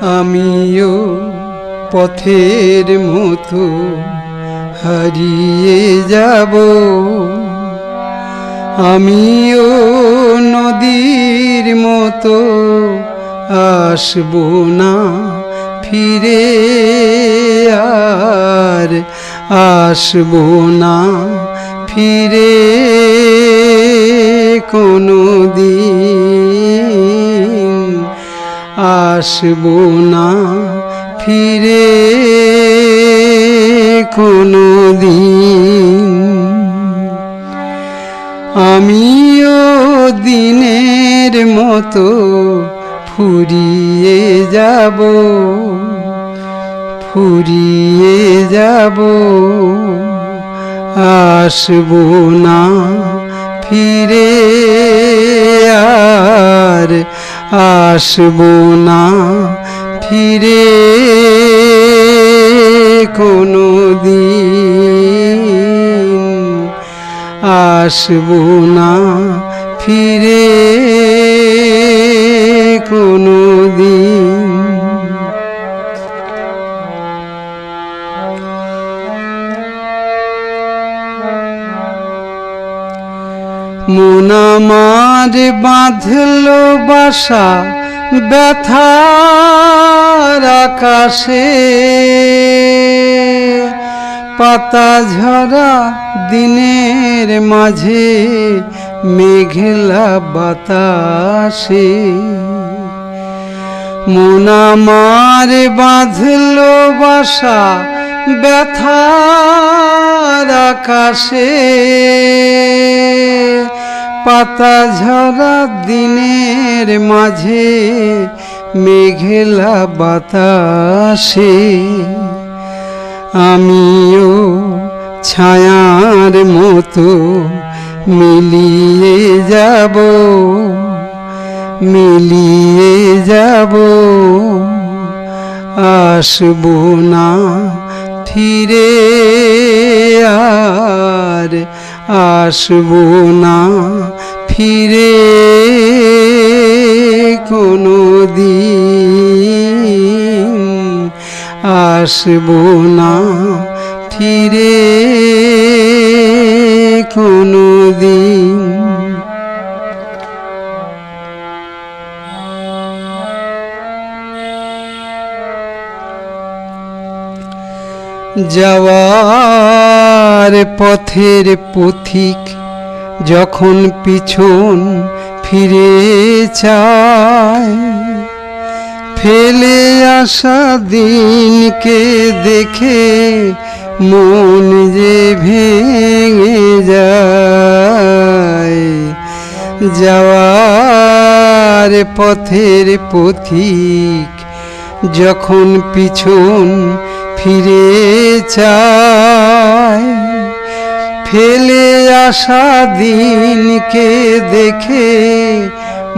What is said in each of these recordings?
আমিও পথের মতো হারিয়ে যাব। আমিও নদীর মতো আসব না, ফিরে আর আসব না, ফিরে কোনো দিন আসব না, ফিরে কোনো দিন আমিও দিনের মতো ফুরিয়ে যাব ফুরিয়ে যাব। আসব না, ফিরে আসব না ফিরে কোনো দিন আসব না ফিরে কোনো দিন মন বাঁধল বাসা ব্যথার আকাশে পাতা ঝরা দিনের মাঝে মেঘলা বাতাসে। মন আমার বাঁধল বাসা ব্যথার আকাশে। পাতা ঝরা দিনের মাঝে, মেঘলা বাতাসে। আমিও ছায়ার মতো মিলিয়ে যাব মিলিয়ে যাব। আসব না ফিরে আর, আসব না ফিরে কোনো দিন আসব না। ফিরে কোনো দিন যাওয়ার পথের পথিক যখন পিছন ফিরে চায়, ফেলে আসা দিনকে দেখে মন যে ভেঙে যায়। যাওয়ার পথের পথিক যখন পিছন ফিরে চায় ফেলে আসা দিনকে দেখে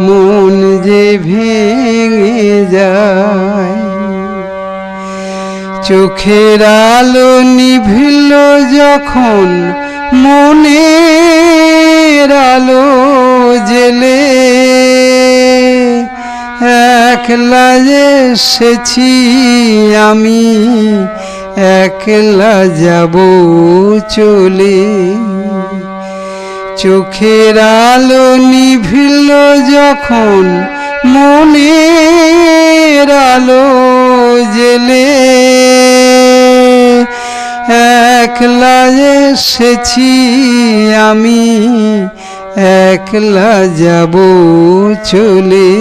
মন যে ভেঙে যায়। চোখের আলো নিভিল যখন মনের আলো জেলে, একলা এসেছি আমি একলা যাব চলে। চোখের আলো নিভিল যখন মনের আলো জেলে। একলা এসেছি আমি, একলা যাব চলে।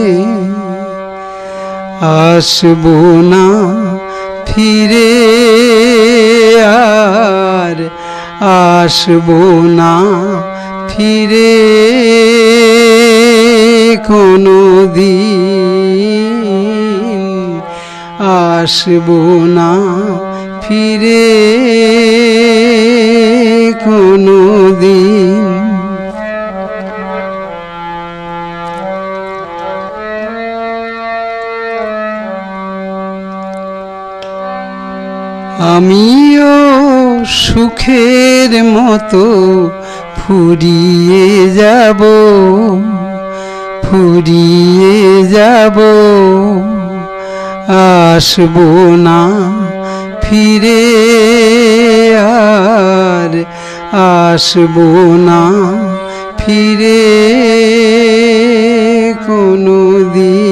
আসব না ফিরে। আসব না ফিরে কোনো দিন আসব না ফিরে কোনো দিন আমিও সুখের মতো ফুরিয়ে যাব ফুরিয়ে যাব। আসব না ফিরে আর, আসব না ফিরে কোনো দিন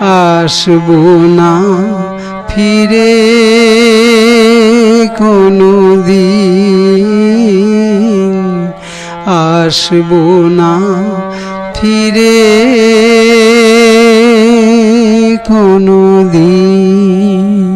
আসব না ফিরে কোনো দিন আসব না। ফিরে কোনো দিন